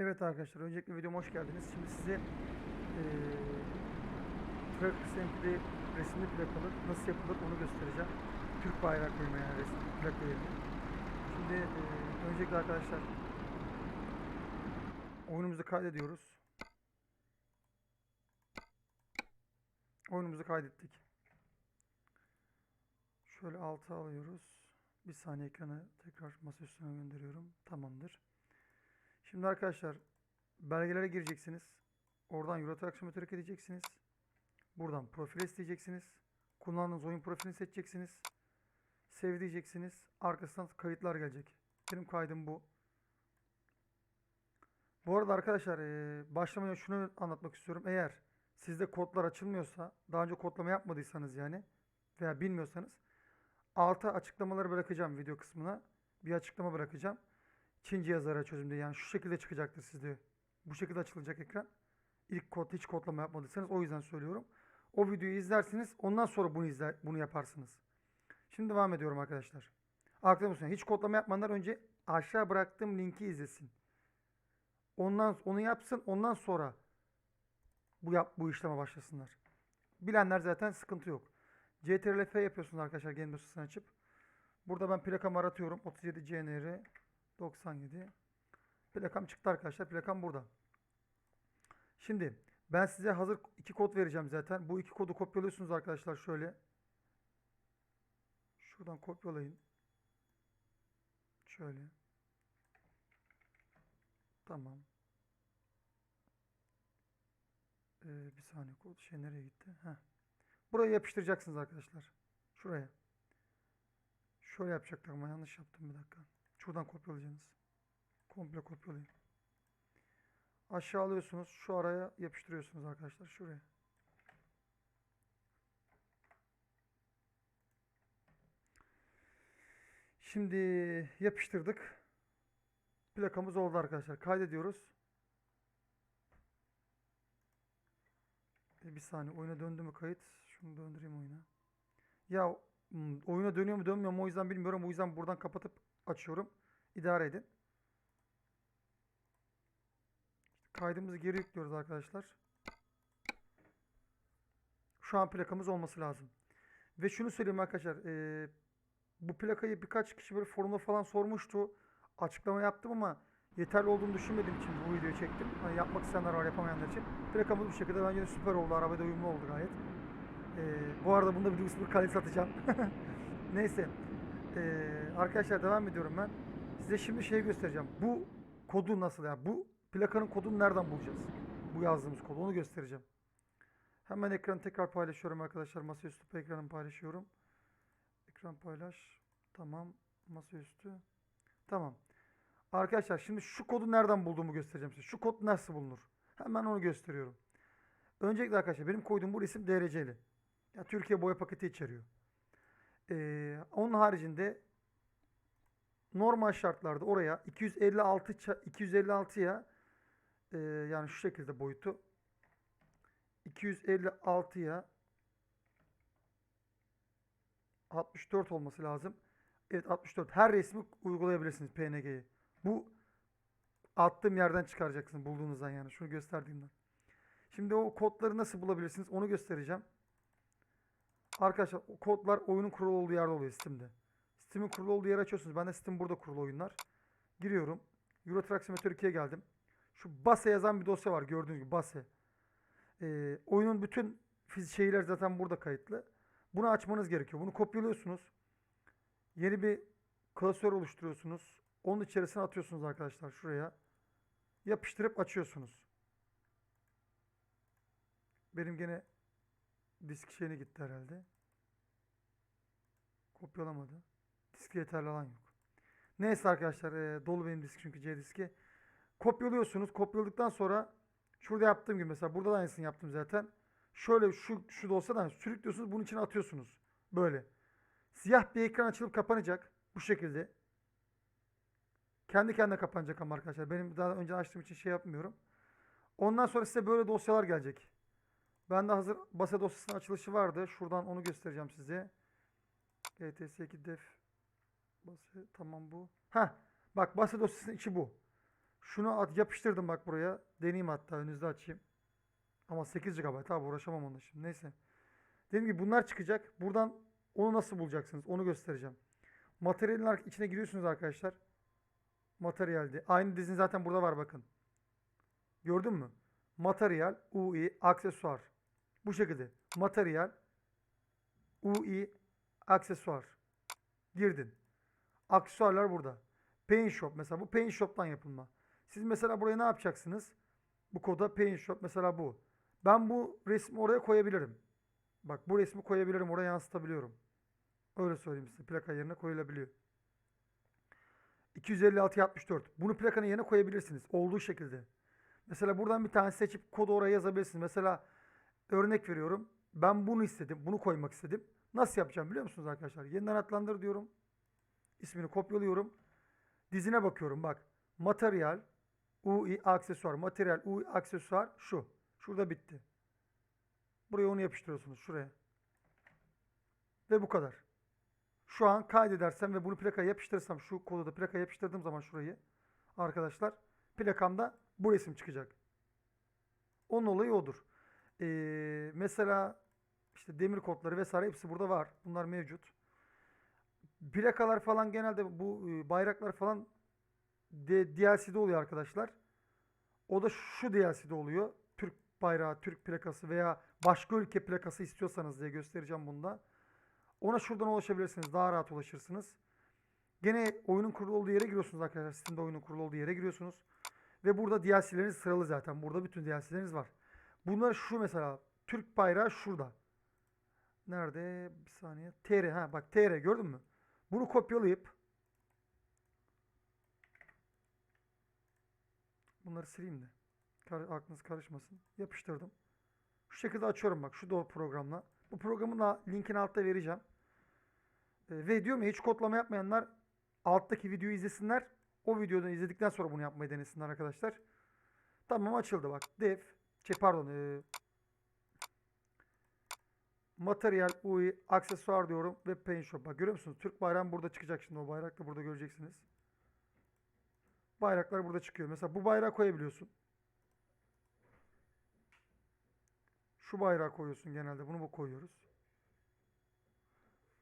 Evet arkadaşlar öncelikle videoma hoş geldiniz. Şimdi size eee Truck Simply resimli plakalı nasıl yapılır onu göstereceğim. Türk bayraklarına yani resimli plaka yerine. Şimdi eee, öncelikle arkadaşlar oyunumuzu kaydediyoruz. Oyunumuzu kaydettik. Şöyle alta alıyoruz. Bir saniye ekranı tekrar masa üstüne gönderiyorum. Tamamdır. Şimdi arkadaşlar belgelere gireceksiniz. Oradan Euro Truck gideceksiniz. Buradan profil isteyeceksiniz. Kullandığınız oyun profilini seçeceksiniz. Save diyeceksiniz. Arkasından kayıtlar gelecek. Benim kaydım bu. Bu arada arkadaşlar başlamadan şunu anlatmak istiyorum. Eğer sizde kodlar açılmıyorsa, daha önce kodlama yapmadıysanız yani veya bilmiyorsanız alta açıklamaları bırakacağım video kısmına. Bir açıklama bırakacağım. Çince yazara çözümde yani şu şekilde çıkacaktır sizde. Bu şekilde açılacak ekran. İlk kod hiç kodlama yapmadıysanız o yüzden söylüyorum. O videoyu izlersiniz. Ondan sonra bunu izler, bunu yaparsınız. Şimdi devam ediyorum arkadaşlar. Aklınızda olsun. Hiç kodlama yapmadan önce aşağı bıraktığım linki izlesin. Ondan onu yapsın. Ondan sonra bu yap bu işleme başlasınlar. Bilenler zaten sıkıntı yok. CTRL-F yapıyorsunuz arkadaşlar game dosyasını açıp. Burada ben plakamı aratıyorum. 37 CNR 97. Plakam çıktı arkadaşlar. Plakam burada. Şimdi ben size hazır iki kod vereceğim zaten. Bu iki kodu kopyalıyorsunuz arkadaşlar şöyle. Şuradan kopyalayın. Şöyle. Tamam. Ee, bir saniye kod şey nereye gitti? Heh. Buraya yapıştıracaksınız arkadaşlar. Şuraya. Şöyle yapacaklar ama yanlış yaptım bir dakika. Şuradan kopyalayacaksınız. Komple kopyalayın. Aşağı alıyorsunuz. Şu araya yapıştırıyorsunuz arkadaşlar. Şuraya. Şimdi yapıştırdık. Plakamız oldu arkadaşlar. Kaydediyoruz. E, bir saniye. Oyuna döndü mü kayıt? Şunu döndüreyim oyuna. Ya hmm, oyuna dönüyor mu dönmüyor mu o yüzden bilmiyorum. O yüzden buradan kapatıp açıyorum. İdare edin. Kaydımızı geri yüklüyoruz arkadaşlar. Şu an plakamız olması lazım. Ve şunu söyleyeyim arkadaşlar. eee, bu plakayı birkaç kişi böyle forumda falan sormuştu. Açıklama yaptım ama yeterli olduğunu düşünmediğim için bu videoyu çektim. Hani yapmak isteyenler var yapamayanlar için. Plakamız bu şekilde bence süper oldu. Arabada uyumlu oldu gayet. Eee, bu arada bunda bir bir kale satacağım. Neyse. Eee, arkadaşlar devam ediyorum ben. Size şimdi şey göstereceğim. Bu kodu nasıl ya? Bu plakanın kodunu nereden bulacağız? Bu yazdığımız kodu. Onu göstereceğim. Hemen ekranı tekrar paylaşıyorum arkadaşlar. Masaüstü ekranımı paylaşıyorum. Ekran paylaş. Tamam. Masaüstü. Tamam. Arkadaşlar şimdi şu kodu nereden bulduğumu göstereceğim size. Şu kod nasıl bulunur? Hemen onu gösteriyorum. Öncelikle arkadaşlar benim koyduğum bu resim DRC'li. Türkiye boya paketi içeriyor. Ee, onun haricinde normal şartlarda oraya 256 ça- 256'ya e, yani şu şekilde boyutu 256'ya 64 olması lazım. Evet 64. Her resmi uygulayabilirsiniz PNG'yi. Bu attığım yerden çıkaracaksınız bulduğunuzdan yani. Şunu gösterdiğimden. Şimdi o kodları nasıl bulabilirsiniz onu göstereceğim. Arkadaşlar o kodlar oyunun kurulu olduğu yerde oluyor Steam'de. Steam'in kurulu olduğu yeri açıyorsunuz. Ben de Steam burada kurulu oyunlar. Giriyorum. Euro Truck Simulator 2'ye geldim. Şu BASE yazan bir dosya var gördüğünüz gibi BASE. Ee, oyunun bütün şeyler zaten burada kayıtlı. Bunu açmanız gerekiyor. Bunu kopyalıyorsunuz. Yeni bir klasör oluşturuyorsunuz. Onun içerisine atıyorsunuz arkadaşlar şuraya. Yapıştırıp açıyorsunuz. Benim gene disk şeyine gitti herhalde. Kopyalamadı. Diski yeterli alan yok. Neyse arkadaşlar eee, dolu benim disk çünkü C diski. Kopyalıyorsunuz. Kopyaladıktan sonra şurada yaptığım gibi mesela burada da aynısını yaptım zaten. Şöyle şu şu dosyadan sürüklüyorsunuz bunun içine atıyorsunuz. Böyle. Siyah bir ekran açılıp kapanacak. Bu şekilde. Kendi kendine kapanacak ama arkadaşlar. Benim daha önce açtığım için şey yapmıyorum. Ondan sonra size böyle dosyalar gelecek. Bende hazır basa dosyasının açılışı vardı. Şuradan onu göstereceğim size. GTS2 def basa tamam bu. Ha, bak basa dosyasının içi bu. Şunu at, yapıştırdım bak buraya. Deneyeyim hatta önünüzde açayım. Ama 8 GB abi uğraşamam onunla şimdi. Neyse. Dediğim gibi bunlar çıkacak. Buradan onu nasıl bulacaksınız? Onu göstereceğim. Materyalin içine giriyorsunuz arkadaşlar. Materyalde. Aynı dizin zaten burada var bakın. Gördün mü? Materyal, UI, aksesuar. Bu şekilde. Materyal, UI, aksesuar. Girdin. Aksesuarlar burada. Paint Shop mesela bu Paint Shop'tan yapılma. Siz mesela buraya ne yapacaksınız? Bu koda Paint Shop mesela bu. Ben bu resmi oraya koyabilirim. Bak bu resmi koyabilirim oraya yansıtabiliyorum. Öyle söyleyeyim size. Plaka yerine koyulabiliyor. 256 64. Bunu plakanın yerine koyabilirsiniz. Olduğu şekilde. Mesela buradan bir tane seçip kodu oraya yazabilirsiniz. Mesela örnek veriyorum. Ben bunu istedim. Bunu koymak istedim. Nasıl yapacağım biliyor musunuz arkadaşlar? Yeniden adlandır diyorum. İsmini kopyalıyorum. Dizine bakıyorum bak. Materyal, UI aksesuar. Materyal, UI aksesuar şu. Şurada bitti. Buraya onu yapıştırıyorsunuz şuraya. Ve bu kadar. Şu an kaydedersem ve bunu plakaya yapıştırırsam şu kodu da plakaya yapıştırdığım zaman şurayı arkadaşlar plakamda bu resim çıkacak. Onun olayı odur. Ee, mesela işte demir kodları vesaire hepsi burada var. Bunlar mevcut. Plakalar falan genelde bu e, bayraklar falan de, DLC'de oluyor arkadaşlar. O da şu DLC'de oluyor. Türk bayrağı, Türk plakası veya başka ülke plakası istiyorsanız diye göstereceğim bunda. Ona şuradan ulaşabilirsiniz. Daha rahat ulaşırsınız. Gene oyunun kurulu olduğu yere giriyorsunuz arkadaşlar. Steam'de oyunun kurulu olduğu yere giriyorsunuz. Ve burada DLC'leriniz sıralı zaten. Burada bütün DLC'leriniz var. Bunlar şu mesela. Türk bayrağı şurada. Nerede? Bir saniye. TR. Ha bak TR gördün mü? Bunu kopyalayıp bunları sileyim de. Aklınız karışmasın. Yapıştırdım. Şu şekilde açıyorum bak şu doğru programla. Bu programın da linkini altta vereceğim. Ee, ve diyorum ya hiç kodlama yapmayanlar alttaki videoyu izlesinler. O videodan izledikten sonra bunu yapmayı denesinler arkadaşlar. Tamam açıldı bak. Dev, şey pardon. ee, materyal, UI, aksesuar diyorum ve Paint Shop. Bak görüyor musunuz? Türk bayrağı burada çıkacak şimdi. O bayrak da burada göreceksiniz. Bayraklar burada çıkıyor. Mesela bu bayrağı koyabiliyorsun. Şu bayrağı koyuyorsun genelde. Bunu bu koyuyoruz.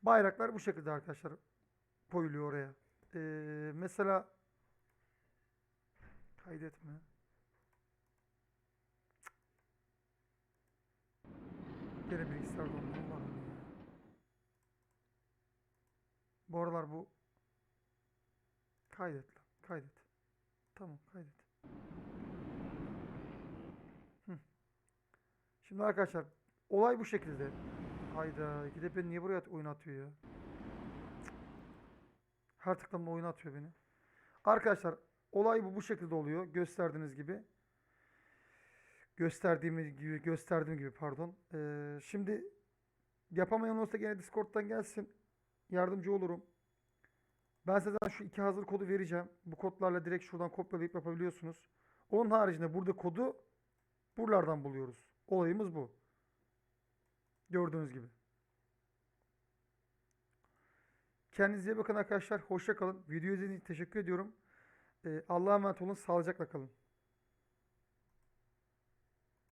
Bayraklar bu şekilde arkadaşlar koyuluyor oraya. Ee, mesela kaydetme. Gene bilgisayar Bu aralar bu kaydet lan. Kaydet. Tamam kaydet. Şimdi arkadaşlar olay bu şekilde. Hayda gidip beni niye buraya at- oyun atıyor ya? Her tıklamda oyun atıyor beni. Arkadaşlar olay bu bu şekilde oluyor. Gösterdiğiniz gibi. Gösterdiğimiz gibi gösterdiğim gibi pardon. Ee, şimdi yapamayan olursa gene Discord'dan gelsin. Yardımcı olurum. Ben size şu iki hazır kodu vereceğim. Bu kodlarla direkt şuradan kopyalayıp yapabiliyorsunuz. Onun haricinde burada kodu buralardan buluyoruz. Olayımız bu. Gördüğünüz gibi. Kendinize bakın arkadaşlar. Hoşça kalın. Video izlediğiniz için teşekkür ediyorum. Ee, Allah'a emanet olun. Sağlıcakla kalın.